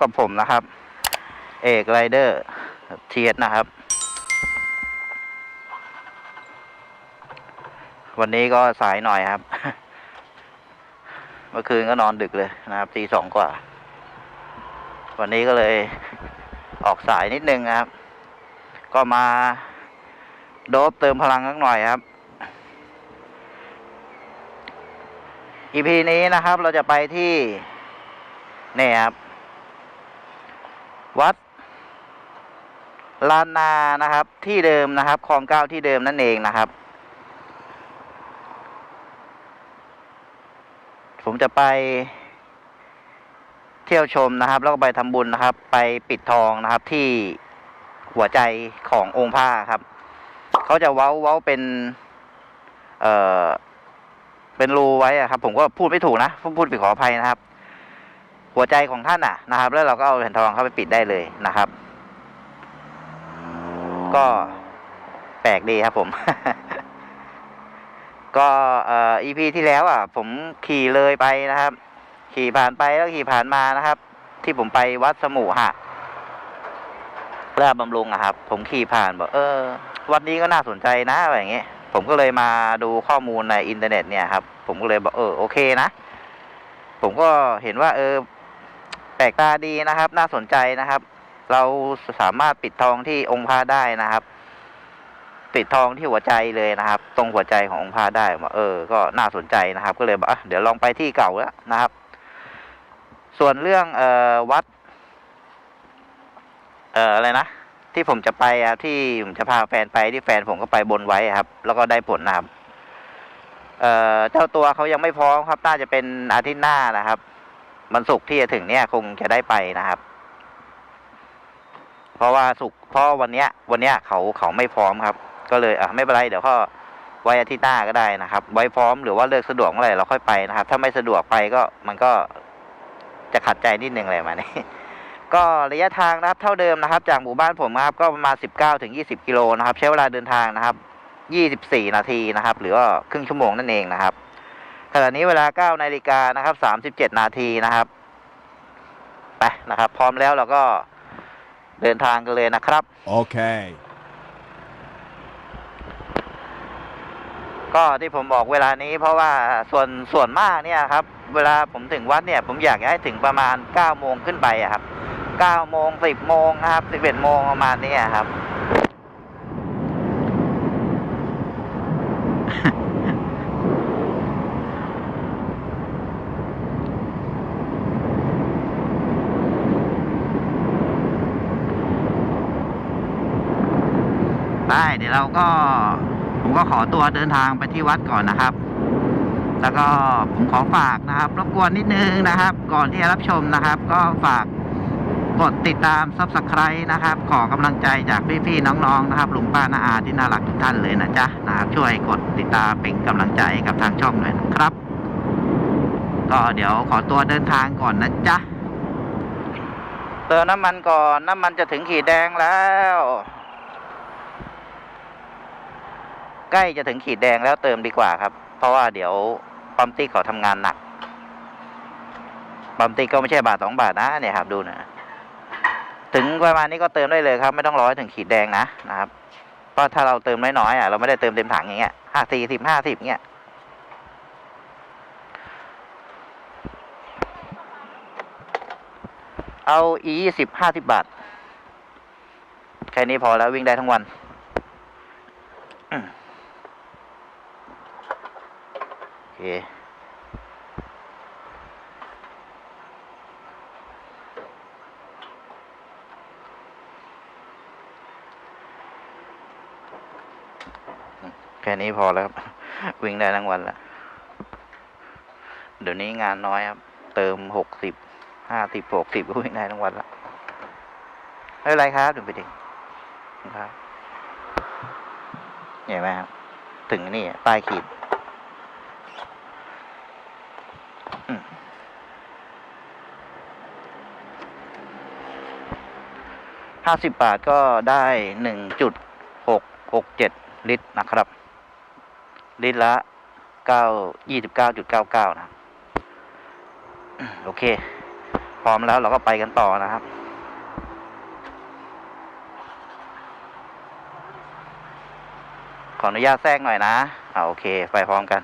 กับผมนะครับ เอกไรเดอร์เทียสนะครับ วันนี้ก็สายหน่อยครับ เมื่อคืนก็นอนดึกเลยนะครับตีสองกว่า วันนี้ก็เลยออกสายนิดนึงนะครับ ก็มาโดบเติมพลังสักหน่อยครับ EP นี้นะครับเราจะไปที่ นี่ครับ วัดลานนานะครับ ที่เดิมนะครับคลองเก้าที่เดิมนั่นเองนะครับ ผมจะไปเที่ยวชมนะครับ แล้วก็ไปทำบุญนะครับ ไปปิดทองนะครับที่หัวใจขององค์พระครับ เขาจะเว้าเว้าเป็น เอ่อเป็นรูไว้อะครับ ผมก็พูดไม่ถูกนะพูดพูดผิดขออภัยนะครับ หัวใจของท่านอะนะครับ แล้วเราก็เอาแผ่นทองเข้าไปปิดได้เลยนะครับ ก็แปลกดีครับผม ก็เอ่อ EP ที่แล้วอะ ผมขี่เลยไปนะครับ ขี่ผ่านไปแล้วขี่ผ่านมานะครับ ที่ผมไปวัดสมุหะราชบำรุงอะครับ ผมขี่ผ่านบอกเออ วัดนี้ก็น่าสนใจนะอะไรอย่างเงี้ยผมก็เลยมาดูข้อมูลในอินเทอร์เน็ตเนี่ยครับ ผมก็เลยบอกเออโอเคนะ ผมก็เห็นว่า เออ แปลกตาดีนะครับ น่าสนใจนะครับ เราสามารถปิดทองที่องค์พระได้นะครับปิดทองที่หัวใจเลยนะครับ ตรงหัวใจขององค์พระได้บอกเออ ก็น่าสนใจนะครับ ก็เลยบอกเดี๋ยวลองไปที่เก่าแล้วนะครับ ส่วนเรื่องเอ่อวัด เอ่ออะไรนะที่ผมจะไปอะที่ผมจะพาแฟนไปที่แฟนผมก็ไปบนไว้ครับ แล้วก็ได้ผลนะครับเอ่อเจ้าตัวเขายังไม่พร้อมครับน่าจะเป็นอาทิตย์หน้านะครับ มันสุกที่จะถึงเนี่ยคงจะได้ไปนะครับ เพราะว่าสุกเพราะวันเนี้ย วันเนี้ยเขาเขาไม่พร้อมครับ ก็เลยอะไม่เป็นไรเดี๋ยวก็ไว้อาทิตย์หน้าก็ได้นะครับ ไว้พร้อมหรือว่าเลิกสะดวกเมื่อไหร่เราค่อยไปนะครับ ถ้าไม่สะดวกไปก็มันก็จะขัดใจนิดนึงอะไรมาณนี้ก็ระยะทางนะครับเท่าเดิมนะครับ จากหมู่บ้านผมครับก็ประมาณสิบเก้าถึงยี่สิบกิโลนะครับ ใช้เวลาเดินทางนะครับยี่สิบสี่นาทีนะครับ หรือว่าครึ่งชั่วโมงนั่นเองนะครับ ขณะนี้เวลาเก้านาฬิกานะครับสามสิบเจ็ดนาทีนะครับ ไปนะครับ พร้อมแล้วเราก็เดินทางกันเลยนะครับ Okay. ก็ที่ผมบอกเวลานี้เพราะว่าส่วนส่วนมากเนี่ยครับ เวลาผมถึงวัดเนี่ย ผมอยากให้ถึงประมาณเก้าโมงขึ้นไปอะครับเก้าโมงสิบโมงนะครับสิบเอ็ดโมงประมาณนี้อะครับ ได้ เดี๋ยวเราก็ผมก็ขอตัวเดินทางไปที่วัดก่อนนะครับ แล้วก็ผมขอฝากนะครับรบกวนนิดนึงนะครับ ก่อนที่จะรับชมนะครับ ก็ฝากกดติดตาม subscribe นะครับ ขอกำลังใจจากพี่ๆน้องๆนะครับลุงป้าน้าอาที่น่ารักทุกท่านเลยนะจ๊ะนะครับช่วยกดติดตามเป็นกำลังใจกับทางช่องด้วยนะครับ ก็เดี๋ยวขอตัวเดินทางก่อนนะจ๊ะเติมน้ำมันก่อนน้ำมันจะถึงขีดแดงแล้ว ใกล้จะถึงขีดแดงแล้วเติมดีกว่าครับ เพราะว่าเดี๋ยวปั๊มติ๊กเขาทำงานหนักปั๊มติ๊กก็ไม่ใช่บาทสองบาทนะเนี่ยครับดูนะถึงประมาณนี้ก็เติมได้เลยครับ ไม่ต้องรอให้ถึงขีดแดงนะนะครับเพราะถ้าเราเติมน้อยๆอะเราไม่ได้เติมเต็มถังอย่างเงี้ยห้าสี่สิบห้าสิบเงี้ยเอาอียี่สิบห้าสิบบาท แค่นี้พอแล้ววิ่งได้ทั้งวัน อืมโอ เคแค่นี้พอแล้วครับ วิ่งได้ทั้งวันละเดี๋ยวนี้งานน้อยครับ เติมหกสิบห้าสิบหกสิบก็วิ่งได้ทั้งวันละไม่เป็นไรครับเดี๋ยวไปดิครับเห็นไหมครับ ถึงนี่ป้ายขีด ห้าสิบบาทก็ได้หนึ่งจุดหกหกเจ็ดลิตรนะครับ ลิตรละเก้ายี่สิบเก้าจุดเก้าเก้านะโอเค พร้อมแล้วเราก็ไปกันต่อนะครับขออนุญาตแทรกหน่อยนะอ่าโอเค ไปพร้อมกัน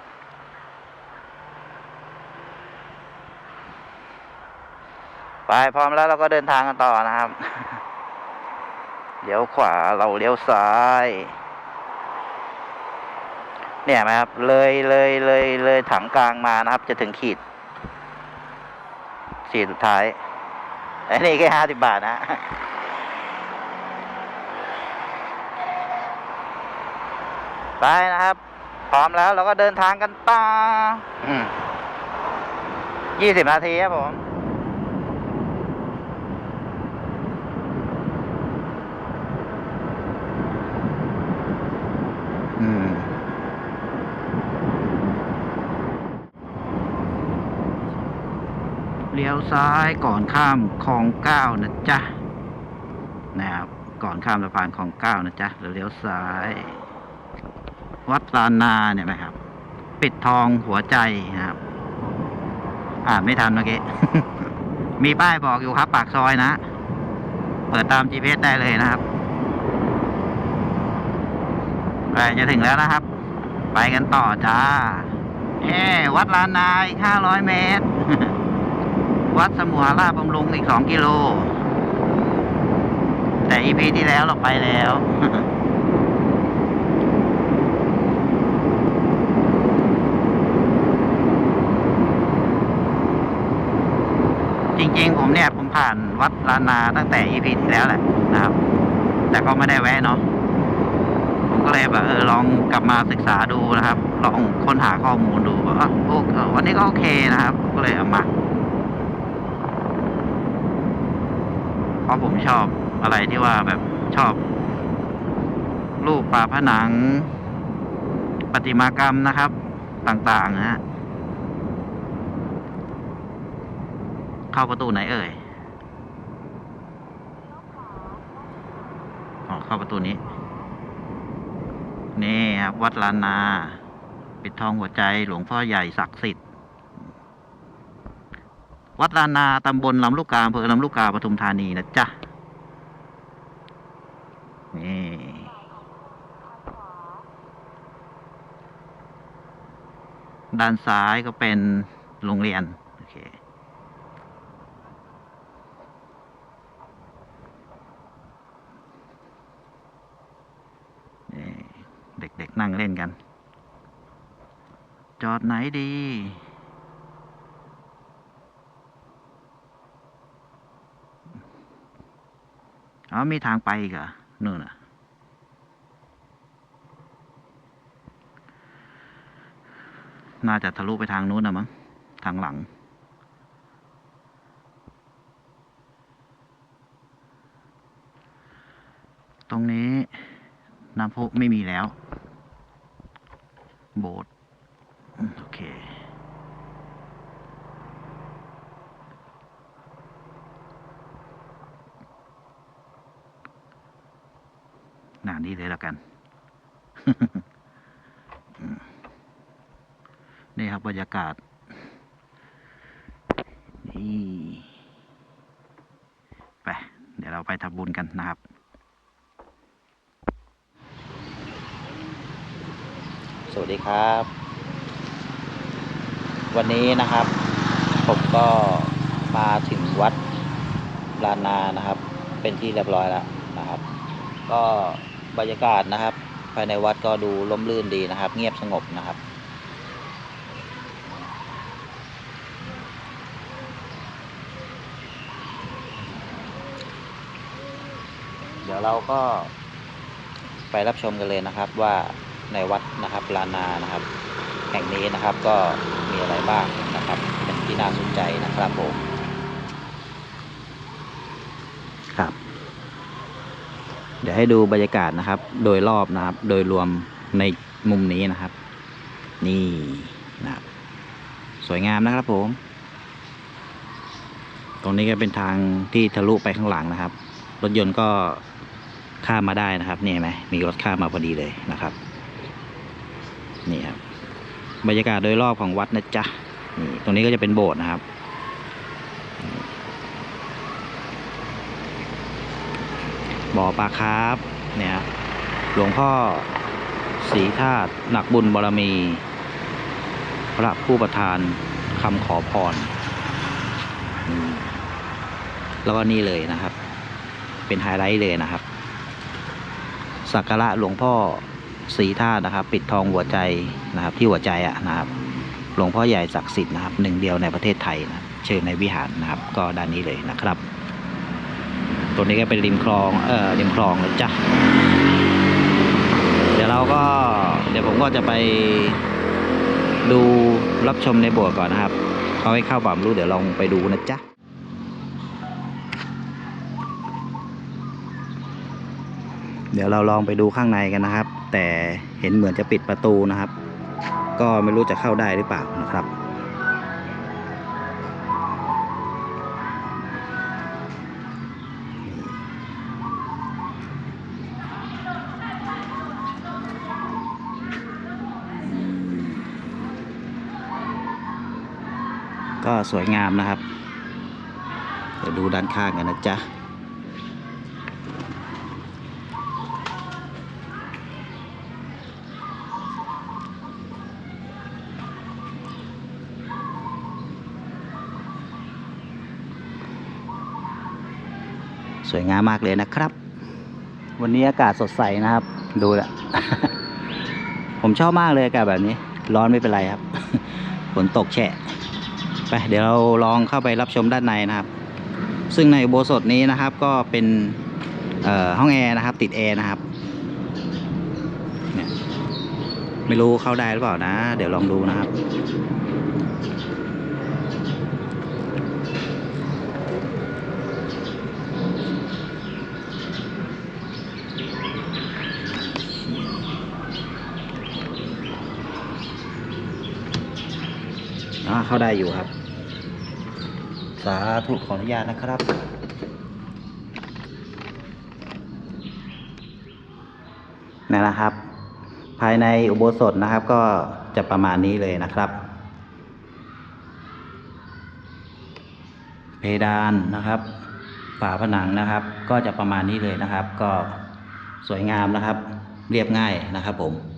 ไปพร้อมแล้วเราก็เดินทางกันต่อนะครับ เลี้ยวขวาเราเลี้ยวซ้าย เนี่ยไหมครับ เลยเลยเลยเลยถังกลางมานะครับ จะถึงขีดขีดสุดท้ายอันนี้แค่ห้าสิบบาทนะไปนะครับ พร้อมแล้วเราก็เดินทางกันต่อยี่สิบนาทีครับผม เลี้ยวซ้ายก่อนข้ามคลองเก้านะจ๊ะนะครับก่อนข้ามสะพานคลองเก้านะจ๊ะเราเลี้ยวซ้าย วัดลานาเนี่ยไหมครับ ปิดทองหัวใจนะครับ อ่าไม่ทันเมื่อกี้มีป้ายบอกอยู่ครับ ปากซอยนะ เปิดตาม GPS ได้เลยนะครับไปจะถึงแล้วนะครับ ไปกันต่อจ้า เอ้วัดลานนาอีกห้าร้อยเมตร วัดสมุหราบำรุงอีกสองกิโล แต่อีพีที่แล้วเราไปแล้ว จริงๆ ผมเนี่ย ผมผ่านวัดลานาตั้งแต่อีพีที่แล้วแหละนะครับ แต่ก็ไม่ได้แวะเนาะผมก็เลยแบบเออลองกลับมาศึกษาดูนะครับ ลองค้นหาข้อมูลดูว่าอะโอเควันนี้ก็โอเคนะครับ ก็เลยเอามา เพ ราะผมชอบอะไรที่ว่าแบบชอบ รูปฝาผนังประติมากรรมนะครับ ต่างๆนะฮะเข้าประตูไหนเอ่ยอ๋อเข้าประตูนี้ นี่ครับ วัดลานนา ปิดทองหัวใจหลวงพ่อใหญ่ศักดิ์สิทธิ์ วัดลานาตำบลลำลูกกาอำเภอลำลูกกาปทุมธานีนะจ๊ะนี่ด้านซ้ายก็เป็นโรงเรียน โอเคนี่เด็กๆนั่งเล่นกัน จอดไหนดี เอ๋อมีทางไปอีกเหรอนู่นน่ะน่าจะทะลุไปทางนู้นนะมั้งทางหลัง ตรงนี้น้ำพุไม่มีแล้ว โบสถ์โอเค ห นานี้เลยแล้วกัน นี่ครับบรรยากาศนี่ไป เดี๋ยวเราไปทำบุญกันนะครับ สวัสดีครับ วันนี้นะครับ ผมก็มาถึงวัดลานานะครับ เป็นที่เรียบร้อยแล้วนะครับ ก็ บรรยากาศนะครับ ภายในวัดก็ดูร่มรื่นดีนะครับ เงียบสงบนะครับเดี๋ยวเราก็ไปรับชมกันเลยนะครับว่าในวัดนะครับลานนานะครับ แห่งนี้นะครับก็มีอะไรบ้างนะครับเป็นที่น่าสนใจนะครับผมครับ เดี๋ยวให้ดูบรรยากาศนะครับ โดยรอบนะครับ โดยรวมในมุมนี้นะครับ นี่นะครับ สวยงามนะครับผม ตรงนี้ก็เป็นทางที่ทะลุไปข้างหลังนะครับ รถยนต์ก็ข้ามมาได้นะครับนี่ไหมมีรถข้ามมาพอดีเลยนะครับ นี่ครับบรรยากาศโดยรอบของวัดนะจ๊ะนี่ตรงนี้ก็จะเป็นโบสถ์นะครับ บ่อปลาคาร์ฟเนี่ยหลวงพ่อศรีธาตุหนักบุญบารมี พระผู้ประทานคำขอพรแล้วก็นี่เลยนะครับ เป็นไฮไลท์เลยนะครับสักการะหลวงพ่อศรีธาตุนะครับ ปิดทองหัวใจนะครับ ที่หัวใจอะนะครับ หลวงพ่อใหญ่ศักดิ์สิทธิ์นะครับหนึ่งเดียวในประเทศไทยนะเชิญในวิหารนะครับ ก็ด้านนี้เลยนะครับ ตัวนี้ก็เป็นริมคลองเออริมคลองเลยจ้ะเดี๋ยวเราก็ เดี๋ยวผมก็จะไปดูรับชมในโบสถ์ก่อนนะครับเขาให้เข้าบ่ามรู้เดี๋ยวลองไปดูนะจ๊ะเดี๋ยวเราลองไปดูข้างในกันนะครับ แต่เห็นเหมือนจะปิดประตูนะครับ ก็ไม่รู้จะเข้าได้หรือเปล่านะครับ ก็สวยงามนะครับ เดี๋ยวดูด้านข้างกันนะจ๊ะสวยงามมากเลยนะครับ วันนี้อากาศสดใสนะครับ ดูแหละ ผมชอบมากเลยอากาศแบบนี้ ร้อนไม่เป็นไรครับ ฝนตกแฉะ ไปเดี๋ยวเราลองเข้าไปรับชมด้านในนะครับ ซึ่งในอุโบสถนี้นะครับก็เป็นห้องแอร์นะครับ ติดแอร์นะครับเนี่ยไม่รู้เข้าได้หรือเปล่านะ เดี๋ยวลองดูนะครับ อ่าเข้าได้อยู่ครับ สาธุขออนุญาตนะครับ นั่นแหละครับ ภายในอุโบสถนะครับ ก็จะประมาณนี้เลยนะครับ เพดานนะครับฝาผนังนะครับ ก็จะประมาณนี้เลยนะครับ ก็สวยงามนะครับ เรียบง่ายนะครับผม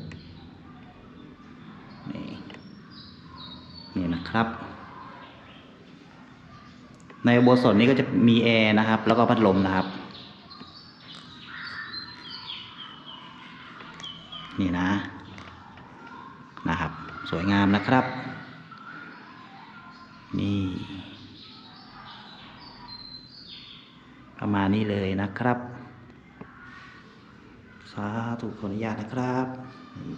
นี่นะครับ ในอุโบสถนี้ก็จะมีแอร์นะครับ แล้วก็พัดลมนะครับ นี่นะนะครับ สวยงามนะครับ นี่ประมาณนี้เลยนะครับ สาธุขออนุญาตนะครับนี่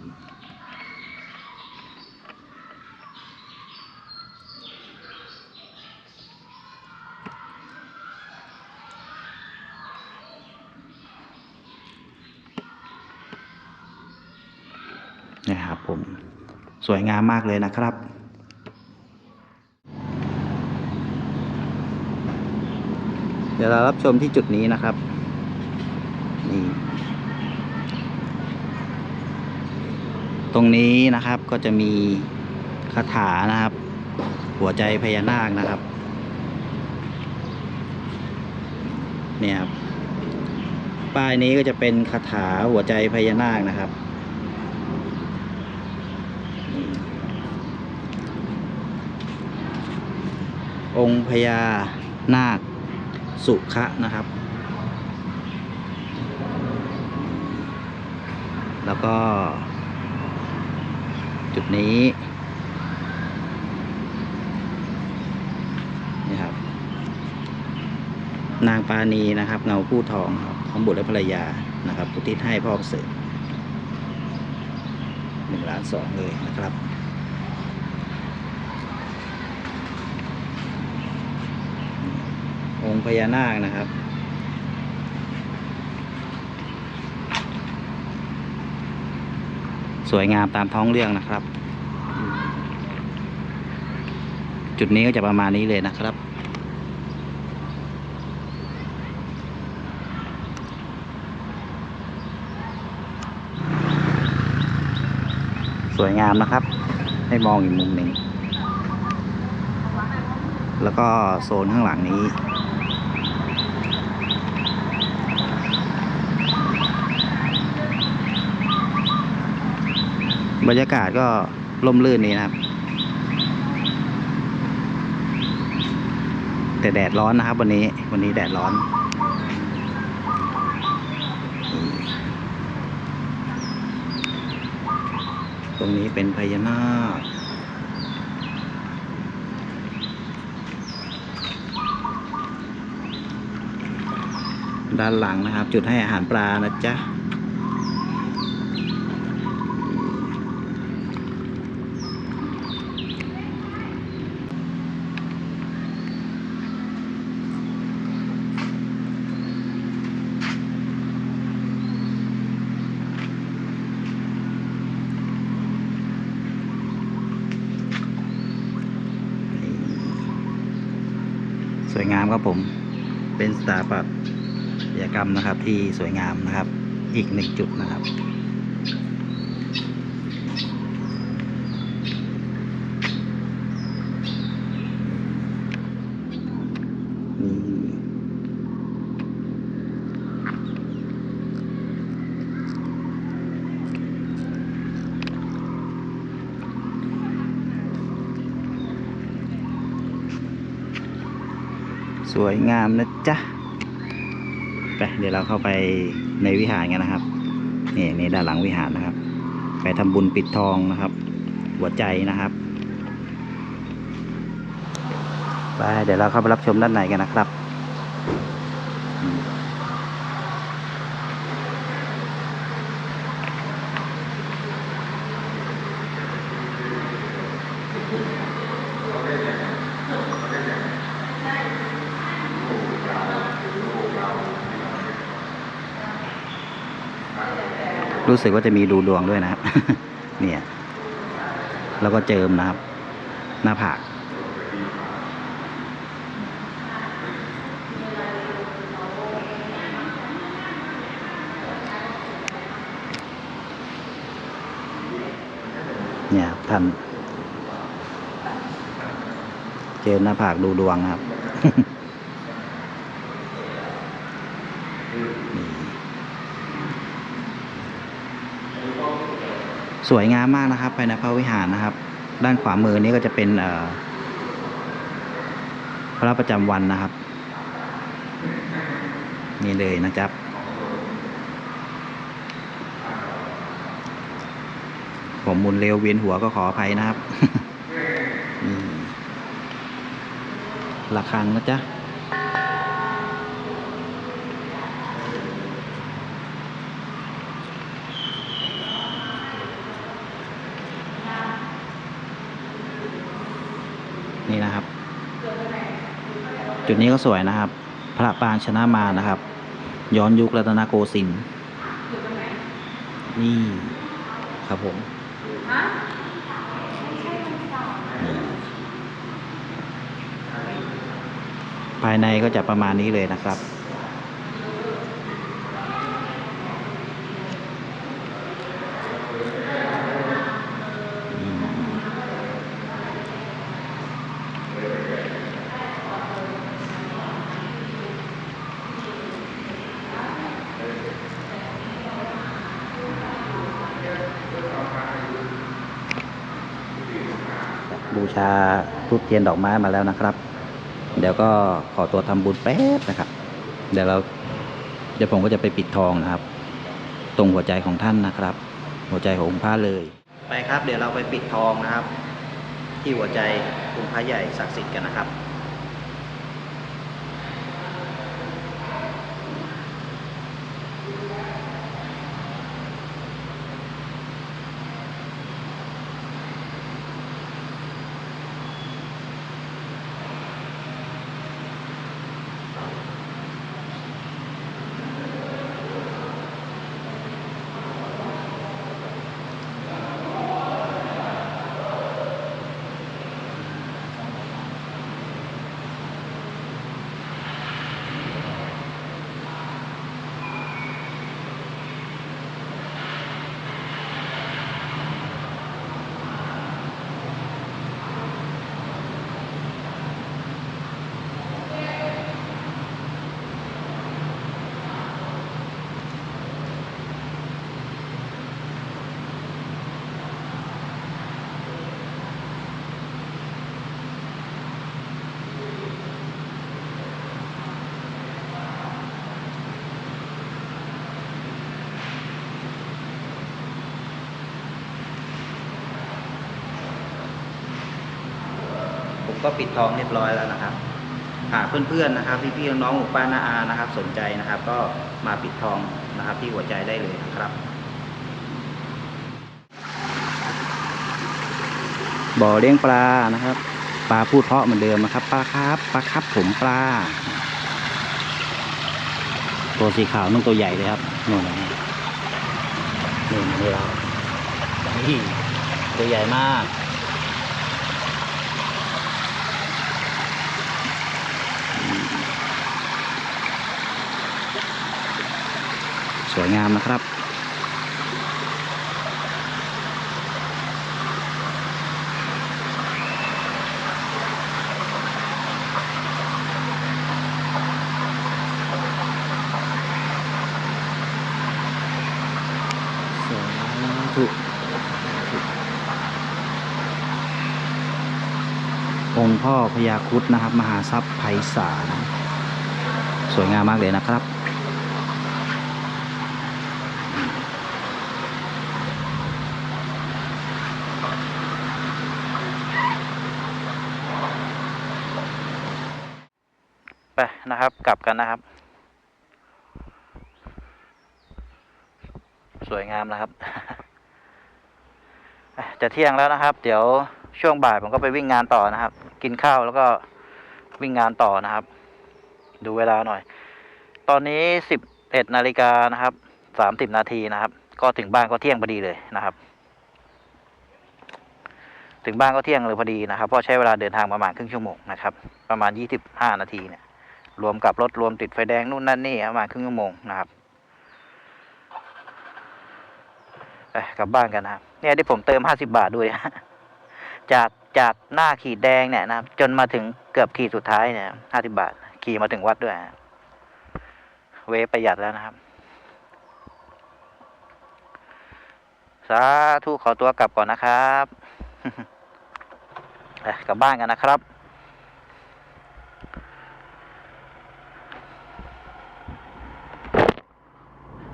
นะครับ ผม สวยงามมากเลยนะครับ เดี๋ยวเรารับชมที่จุดนี้นะครับ นี่ ตรงนี้นะครับก็จะมีคาถานะครับ หัวใจพญานาคนะครับ เนี่ยครับป้ายนี้ก็จะเป็นคาถาหัวใจพญานาคนะครับ องค์พญานาคสุขะนะครับ แล้วก็ จุดนี้นี่ครับ นางปานีนะครับ เงาผู้ทองครับของบุตรและภรรยานะครับอุทิศให้พ่อเสริฐหนึ่งล้านสองเลยนะครับ องค์พญานาคนะครับ สวยงามตามท้องเรื่องนะครับ จุดนี้ก็จะประมาณนี้เลยนะครับสวยงามนะครับ ให้มองอีกมุมหนึ่ง แล้วก็โซนข้างหลังนี้ บรรยากาศก็ร่มรื่นนี้นะครับ แต่แดดร้อนนะครับ วันนี้วันนี้แดดร้อนตรงนี้เป็นพญานาคด้านหลังนะครับ จุดให้อาหารปลานะจ๊ะ สวยงามครับผม เป็นสถาปัตยกรรม นะครับ ที่สวยงามนะครับ อีกหนึ่งจุดนะครับนี่สวยงามนะจ๊ะ ไปเดี๋ยวเราเข้าไปในวิหารกันนะครับนี่นี่ด้านหลังวิหารนะครับ ไปทำบุญปิดทองนะครับ หัวใจนะครับไปเดี๋ยวเราเข้าไปรับชมด้านในกันนะครับ รู้สึกว่าจะมีดูดวงด้วยนะเนี่ย แล้วก็เจิมนะครับ หน้าผากเนี่ยครับท่านเจิมหน้าผากดูดวงครับ สวยงามมากนะครับภายในพระวิหารนะครับ ด้านขวามือนี้ก็จะเป็นพระประจำวันนะครับ นี่เลยนะครับ ผมมุนเร็วเวียนหัวก็ขออภัยนะครับนี่ระฆังนะจ๊ะ นี่นะครับ จุดนี้ก็สวยนะครับ พระปางชนะมารนะครับ ย้อนยุครัตนโกสินทร์นี่ครับผมนี่ภายในก็จะประมาณนี้เลยนะครับ บูชาทูบเทียนดอกไม้มาแล้วนะครับ เดี๋ยวก็ขอตัวทำบุญแป๊บนะครับ เดี๋ยวเราเดี๋ยวผมก็จะไปปิดทองนะครับ ตรงหัวใจของท่านนะครับ หัวใจของพระเลย ไปครับ เดี๋ยวเราไปปิดทองนะครับ ที่หัวใจองค์พระใหญ่ศักดิ์สิทธิ์กันนะครับ ก็ปิดทองเรียบร้อยแล้วนะครับ หากเพื่อนๆนะครับพี่ๆน้องๆหมู่ป้าน้าอานะครับ สนใจนะครับ ก็มาปิดทองนะครับ ที่หัวใจได้เลยนะครับบ่อเลี้ยงปลานะครับ ปลาพูดเพราะเหมือนเดิมนะครับปลาครับปลาครับผมปลา ตัวสีขาวนุ่นตัวใหญ่เลยครับนู่นนะนี่นี่เราตัวใหญ่มาก วยงามนะครับ สาธุองค์พ่อพญาครุฑนะครับ มหาทรัพย์ไพศาลสวยงามมากเลยนะครับ ไป นะครับ กลับกันนะครับ สวยงามนะครับ จะเที่ยงแล้วนะครับ เดี๋ยวช่วงบ่ายผมก็ไปวิ่งงานต่อนะครับ กินข้าวแล้วก็วิ่งงานต่อนะครับ ดูเวลาหน่อย ตอนนี้สิบเอ็ดนาฬิกานะครับสามสิบนาทีนะครับ ก็ถึงบ้านก็เที่ยงพอดีเลยนะครับ ถึงบ้านก็เที่ยงเลยพอดีนะครับ เพราะใช้เวลาเดินทางประมาณครึ่งชั่วโมงนะครับ ประมาณยี่สิบห้านาทีเนี่ย รวมกับรถรวมติดไฟแดงนู่นนั่นนี่ประมาณครึ่งชั่วโมงนะครับไปกลับบ้านกันนะครับ เนี่ยที่ผมเติมห้าสิบาทด้วย จากจากหน้าขีดแดงเนี่ยนะครับ จนมาถึงเกือบขีดสุดท้ายเนี่ยห้าสิบาท ขี่มาถึงวัดด้วย เวประหยัดแล้วนะครับ สาธุขอตัวกลับก่อนนะครับกลับบ้านกันนะครับ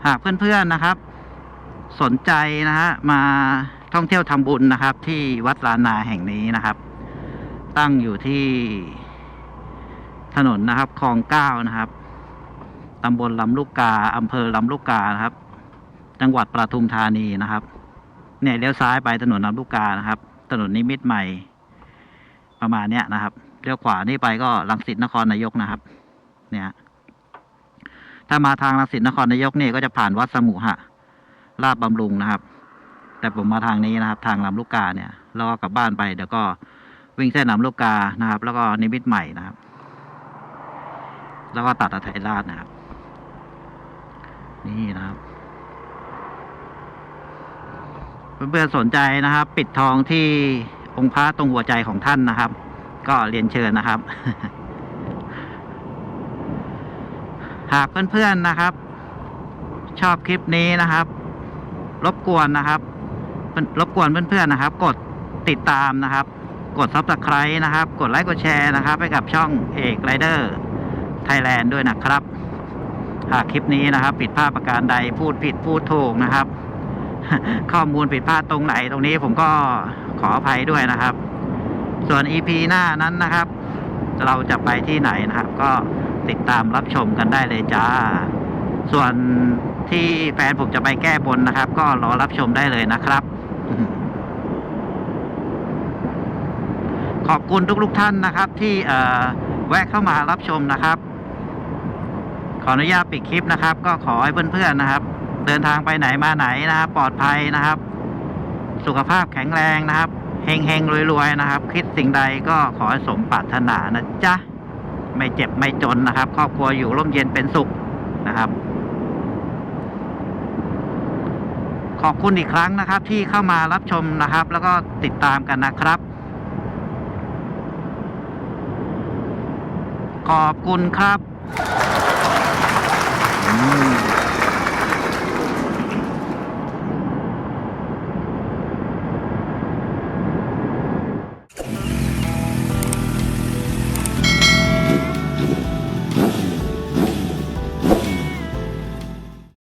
หากเพื่อนๆนะครับ สนใจนะฮะมาท่องเที่ยวทำบุญนะครับ ที่วัดลานนาแห่งนี้นะครับ ตั้งอยู่ที่ถนนนะครับคลองเก้านะครับตำบลลำลูกกาอำเภอลำลูกกานะครับ จังหวัดปทุมธานีนะครับ เนี่ยเลี้ยวซ้ายไปถนนลำลูกกานะครับ ถนนนิมิตรใหม่ ประมาณเนี้ยนะครับเลี้ยวขวานี่ไปก็ลังสิตนครนายกนะครับ เนี่ย ถ้ามาทางรังสิตนครนายกเนี่ยก็จะผ่านวัดสมุหะลาดบำรุงนะครับ แต่ผมมาทางนี้นะครับ ทางลำลูกกาเนี่ยแล้วก็กลับบ้านไปเดี๋ยวก็วิ่งเส้นลำลูกกานะครับ แล้วก็นิมิตใหม่นะครับ แล้วก็ตัดอัไทยราชนะครับ นี่นะครับเพื่อนๆสนใจนะครับ ปิดทองที่องค์พระตรงหัวใจของท่านนะครับ ก็เรียนเชิญนะครับ หากเพื่อนๆนะครับ ชอบคลิปนี้นะครับ รบกวนนะครับ รบกวนเพื่อนๆนะครับ กดติดตามนะครับ กดซับสไครต์นะครับ กดไลค์กดแชร์นะครับ ให้กับช่องเอกไรเดอร์ไทยแลนด์ด้วยนะครับ หากคลิปนี้นะครับ ผิดพลาดประการใดพูดผิดพูดถูกนะครับ ข้อมูลผิดพลาดตรงไหนตรงนี้ผมก็ขออภัยด้วยนะครับ ส่วน EP หน้านั้นนะครับ เราจะไปที่ไหนนะครับ ก็ ติดตามรับชมกันได้เลยจ้า ส่วนที่แฟนผมจะไปแก้บนนะครับ ก็รอรับชมได้เลยนะครับ ขอบคุณทุกๆท่านนะครับ ที่เอ่อแวะเข้ามารับชมนะครับ ขออนุญาตปิดคลิปนะครับ ก็ขอให้เพื่อนๆนะครับ เดินทางไปไหนมาไหนนะครับปลอดภัยนะครับ สุขภาพแข็งแรงนะครับเฮงเฮงๆรวยๆนะครับ คิดสิ่งใดก็ขอให้สมปรารถนานะจ๊ะ ไม่เจ็บไม่จนนะครับ ครอบครัวอยู่ร่มเย็นเป็นสุขนะครับ ขอบคุณอีกครั้งนะครับ ที่เข้ามารับชมนะครับ แล้วก็ติดตามกันนะครับ ขอบคุณครับอืม